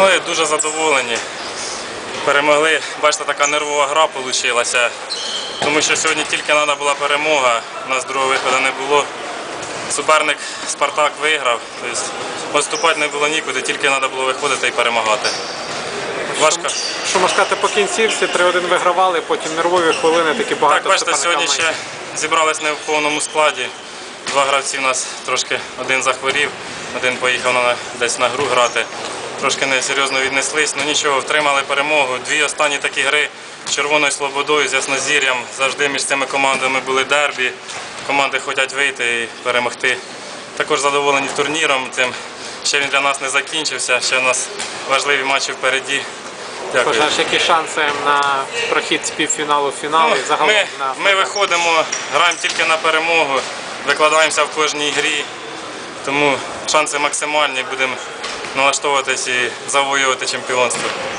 Ми дуже задоволені. Перемогли. Бачите, така нервова гра вийшла. Тому що сьогодні тільки треба була перемога, у нас другого виходу не було. Суперник Спартак виграв, тобто відступати не було нікуди, тільки треба було виходити і перемагати. Важко. Що можна сказати, по кінцівці 3-1 вигравали, потім нервові хвилини, такі багато Так, бачите, сьогодні ще зібрались не в повному складі. Два гравці у нас трошки один захворів, один поїхав на, десь на гру грати. Трошки несерйозно віднеслись, ну нічого, втримали перемогу. Дві останні такі гри з Червоною Слободою, з Яснозір'ям. Завжди між цими командами були дербі. Команди хочуть вийти і перемогти. Також задоволені турніром. Цим ще він для нас не закінчився. Ще у нас важливі матчі впереді. Дякую. Вважаєш, які шанси на прохід з півфіналу в фінал і загалом Ми, на ми виходимо, граємо тільки на перемогу, викладаємося в кожній грі, тому шанси максимальні, будемо налаштовуватись і завоювати чемпіонство.